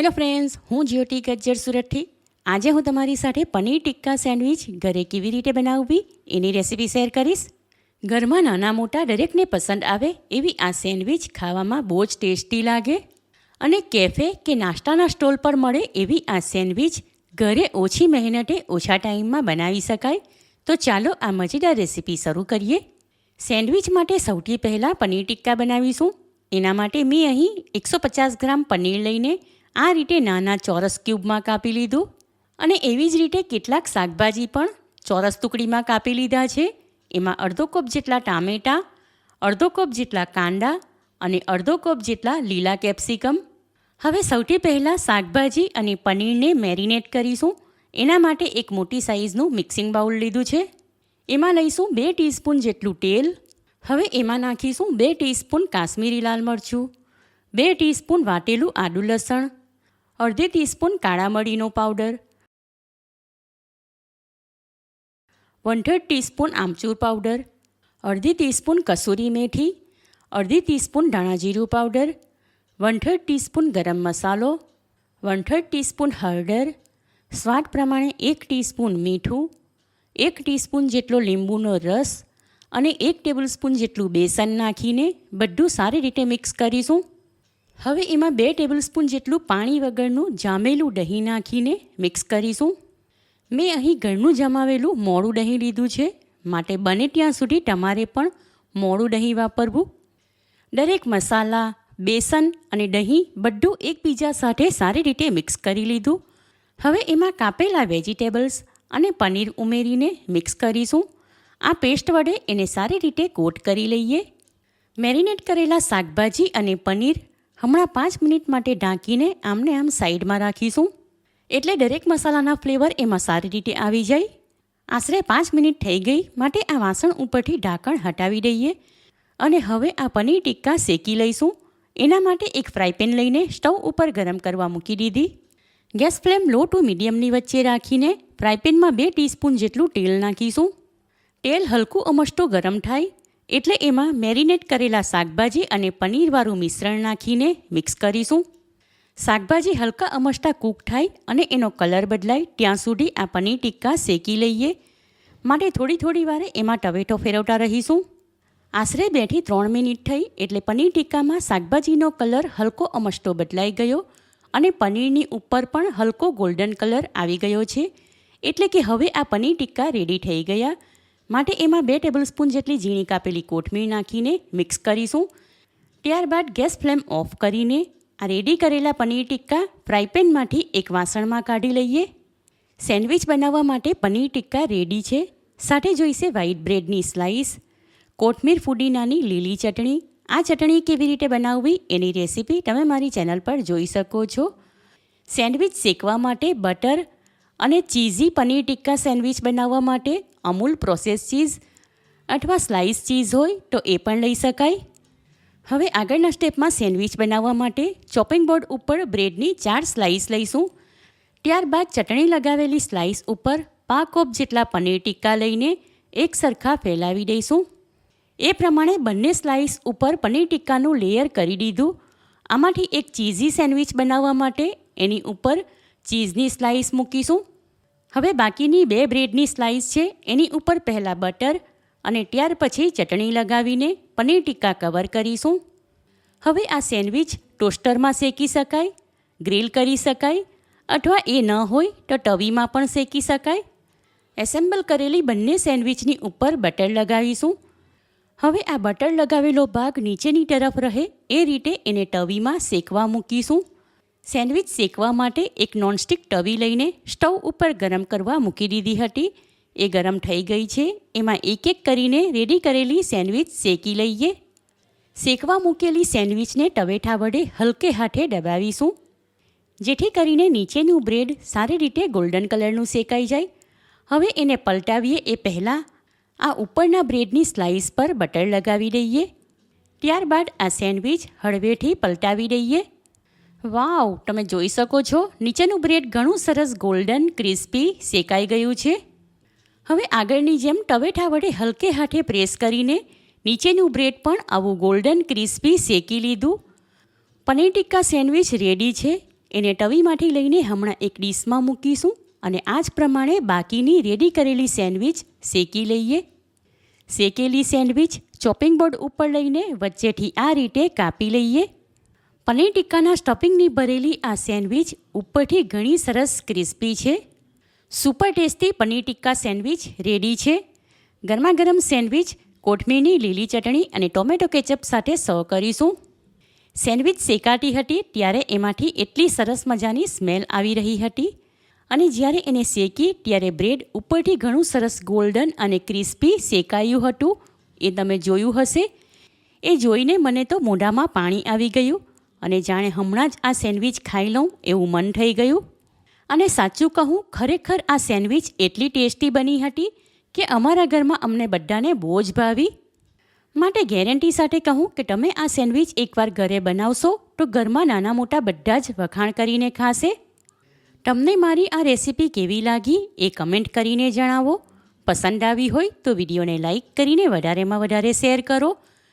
Hello friends હું જ્યોતિ ગજ્જર સુરતથી. આજે હું તમારી સાથે પનીર ટિક્કા સેન્ડવિચ ઘરે કેવી રીતે બનાવવી એની રેસીપી શેર કરીશ. ઘરમાં નાના મોટા દરેકને પસંદ આવે એવી આ સેન્ડવિચ ખાવામાં બહુ જ ટેસ્ટી લાગે. અને કેફે કે નાસ્તાના સ્ટોલ પર મળે એવી આ સેન્ડવિચ ઘરે ઓછી મહેનતે ઓછા ટાઈમમાં બનાવી શકાય. તો ચાલો આ મજેદાર રેસીપી શરૂ કરીએ. સેન્ડવિચ માટે સૌથી પહેલાં પનીર ટિક્કા બનાવીશું. એના માટે મેં અહીં એકસો પચાસ ગ્રામ પનીર લઈને આ રીતે નાના ચોરસ ક્યુબમાં કાપી લીધું અને એવી જ રીતે કેટલાક શાકભાજી પણ ચોરસ ટુકડીમાં કાપી લીધા છે. એમાં અડધો કપ જેટલા ટામેટાં, અડધો કપ જેટલા કાંદા અને અડધો કપ જેટલા લીલા કેપ્સિકમ. હવે સૌથી પહેલાં શાકભાજી અને પનીરને મેરિનેટ કરીશું. એના માટે એક મોટી સાઇઝનું મિક્સિંગ બાઉલ લીધું છે. એમાં લઈશું બે ટીસ્પૂન જેટલું તેલ. હવે એમાં નાખીશું બે ટીસ્પૂન કાશ્મીરી લાલ મરચું, બે ટીસ્પૂન વાટેલું આદુ લસણ અડધી ટીસ્પૂન કાળા મરીનો પાવડર વન થર્ડ ટીસ્પૂન આમચૂર પાવડર, અડધી ટીસ્પૂન કસૂરી મેથી, અડધી teaspoon ધાણાજીરું powder one third teaspoon garam masala one third teaspoon હળદર, સ્વાદ પ્રમાણે એક ટીસ્પૂન મીઠું, એક ટીસ્પૂન જેટલો લીંબુનો રસ અને એક ટેબલસ્પૂન જેટલું બેસન નાખીને બધું સારી રીતે મિક્સ કરીશું. હવે એમાં બે ટેબલસ્પૂન જેટલું પાણી વગરનું જામેલું દહીં નાખીને મિક્સ કરીશું. મેં અહીં ઘરનું જમાવેલું મોડું દહીં લીધું છે. માટે બને ત્યાં સુધી તમારે પણ મોડું દહીં વાપરવું. દરેક મસાલા, બેસન અને દહીં બધું એકબીજા સાથે સારી રીતે મિક્સ કરી લીધું. હવે એમાં કાપેલા વેજીટેબલ્સ અને પનીર ઉમેરીને મિક્સ કરીશું. આ પેસ્ટ વડે એને સારી રીતે કોટ કરી લઈએ. મેરિનેટ કરેલા શાકભાજી અને પનીર હમણાં પાંચ મિનિટ માટે ઢાંકીને આમને આમ સાઈડમાં રાખીશું. એટલે દરેક મસાલાના ફ્લેવર એમાં સારી રીતે આવી જાય. આશરે પાંચ મિનિટ થઈ ગઈ માટે આ વાસણ ઉપરથી ઢાંકણ હટાવી દઈએ. અને હવે આ પનીર ટિક્કા શેકી લઈશું. એના માટે એક ફ્રાયપેન લઈને સ્ટવ ઉપર ગરમ કરવા મૂકી દીધી. ગેસ ફ્લેમ લો ટુ મીડિયમની વચ્ચે રાખીને ફ્રાયપેનમાં બે ટીસ્પૂન જેટલું તેલ નાખીશું. તેલ હલકું અમસ્ટો ગરમ થાય. એટલે એમાં મેરિનેટ કરેલા શાકભાજી અને પનીરવાળું મિશ્રણ નાખીને મિક્સ કરીશું. શાકભાજી હલકા અમસ્તા કૂક થાય અને એનો કલર બદલાય ત્યાં સુધી આ પનીર ટિક્કા શેકી લઈએ. માટે થોડી થોડી વારે એમાં ટવેટો ફેરવતા રહીશું. આશરે બેથી ત્રણ મિનિટ થઈ એટલે પનીર ટિક્કામાં શાકભાજીનો કલર હલકો અમસ્તો બદલાઈ ગયો અને પનીરની ઉપર પણ હલકો ગોલ્ડન કલર આવી ગયો છે. એટલે કે હવે આ પનીર ટિક્કા રેડી થઈ ગયા. માટે એમાં બે ટેબલસ્પૂન જેટલી ઝીણી કાપેલી કોથમીર નાખીને મિક્સ કરીશું. ત્યારબાદ ગેસ ફ્લેમ ઓફ કરીને આ રેડી કરેલા પનીર ટિક્કા ફ્રાય પેનમાંથી એક વાસણમાં કાઢી લઈએ. સેન્ડવિચ બનાવવા માટે પનીર ટિક્કા રેડી છે. સાથે જોઈશે વ્હાઈટ બ્રેડની સ્લાઈસ, કોથમીર ફુદીનાની લીલી ચટણી. આ ચટણી કેવી રીતે બનાવવી એની રેસીપી તમે મારી ચેનલ પર જોઈ શકો છો. સેન્ડવિચ શેકવા માટે બટર અને ચીઝી પનીર ટિક્કા સેન્ડવિચ બનાવવા માટે અમૂલ પ્રોસેસ ચીઝ અથવા સ્લાઇસ ચીઝ હોય તો એ પણ લઈ શકાય. હવે આગળના સ્ટેપમાં સેન્ડવિચ બનાવવા માટે ચોપિંગ બોર્ડ ઉપર બ્રેડની ચાર સ્લાઇસ લઈશું. ત્યારબાદ ચટણી લગાવેલી સ્લાઇસ ઉપર પા કોપ જેટલા પનીર ટિક્કા લઈને એક સરખા ફેલાવી દઈશું. એ પ્રમાણે બંને સ્લાઇસ ઉપર પનીર ટિક્કાનું લેયર કરી દીધું. આમાંથી એક ચીઝી સેન્ડવિચ બનાવવા માટે એની ઉપર ચીઝની સ્લાઇસ મૂકીશું. હવે બાકીની બે બ્રેડની સ્લાઇસ છે, એની ઉપર પહેલાં બટર અને ત્યાર પછી ચટણી લગાવીને પનીર ટીક્કા કવર કરીશું. હવે આ સેન્ડવિચ ટોસ્ટરમાં શેકી શકાય, ગ્રીલ કરી શકાય અથવા એ ન હોય તો તવીમાં પણ શેકી શકાય. એસેમ્બલ કરેલી બંને સેન્ડવિચની ઉપર બટર લગાવીશું. હવે આ બટર લગાવેલો ભાગ નીચેની તરફ રહે, એ રીતે એને તવીમાં શેકવા મૂકીશું. સેન્ડવિચ શેકવા માટે એક નોનસ્ટિક તવી લઈને સ્ટવ ઉપર ગરમ કરવા મૂકી દીધી હતી. એ ગરમ થઈ ગઈ છે. એમાં એક એક કરીને રેડી કરેલી સેન્ડવિચ શેકી લઈએ. શેકવા મૂકેલી સેન્ડવિચને ટવેઠા વડે હલકે હાથે દબાવીશું. જેથી કરીને નીચેનું બ્રેડ સારી રીતે ગોલ્ડન કલરનું શેકાઈ જાય. હવે એને પલટાવીએ એ પહેલાં આ ઉપરના બ્રેડની સ્લાઇસ પર બટર લગાવી દઈએ. ત્યારબાદ આ સેન્ડવિચ હળવેથી પલટાવી દઈએ. વાવ, તમે જોઈ શકો છો, નીચેનું બ્રેડ ઘણું સરસ ગોલ્ડન ક્રિસ્પી શેકાઈ ગયું છે. હવે આગળની જેમ ટવેઠા વડે હલકે હાથે પ્રેસ કરીને નીચેનું બ્રેડ પણ આવું ગોલ્ડન ક્રિસ્પી શેકી લીધું. પનીર ટિક્કા સેન્ડવિચ રેડી છે, એને તવીમાંથી લઈને હમણાં એક ડીશમાં મૂકીશું અને આ જ પ્રમાણે બાકીની રેડી કરેલી સેન્ડવિચ શેકી લઈએ. શેકેલી સેન્ડવિચ ચોપિંગ બોર્ડ ઉપર લઈને વચ્ચેથી આ રીતે કાપી લઈએ. પનીર ટિક્કાના સ્ટફિંગની ભરેલી આ સેન્ડવિચ ઉપરથી ઘણી સરસ ક્રિસ્પી છે. Super tasty paneer tikka sandwich ready છે. ગરમા ગરમ સેન્ડવિચ, કોથમીરની લીલી ચટણી અને ટોમેટો કેચઅપ સાથે સર્વ કરીશું. સેન્ડવિચ શેકાતી હતી ત્યારે એમાંથી એટલી સરસ મજાની સ્મેલ આવી રહી હતી અને જ્યારે એને શેકી ત્યારે બ્રેડ ઉપરથી ઘણું સરસ ગોલ્ડન અને ક્રિસ્પી શેકાયું હતું. એ તમે જોયું હશે. એ જોઈને મને તો મોઢામાં પાણી આવી ગયું. અને જાણે હમણાં જ આ સેન્ડવિચ ખાઈ લઉં એવું મન થઈ ગયું. અને સાચું કહું, ખરેખર આ સેન્ડવિચ એટલી ટેસ્ટી બની હતી કે અમારા ઘરમાં અમને બધાને બહુ જ ભાવી. માટે ગેરંટી સાથે કહું કે તમે આ સેન્ડવિચ એકવાર ઘરે બનાવશો તો ઘરમાં નાના મોટા બધા જ વખાણ કરીને ખાશે. તમને મારી આ રેસીપી કેવી લાગી એ કમેન્ટ કરીને જણાવો. પસંદ આવી હોય તો વિડીયોને લાઇક કરીને વધારેમાં વધારે શેર કરો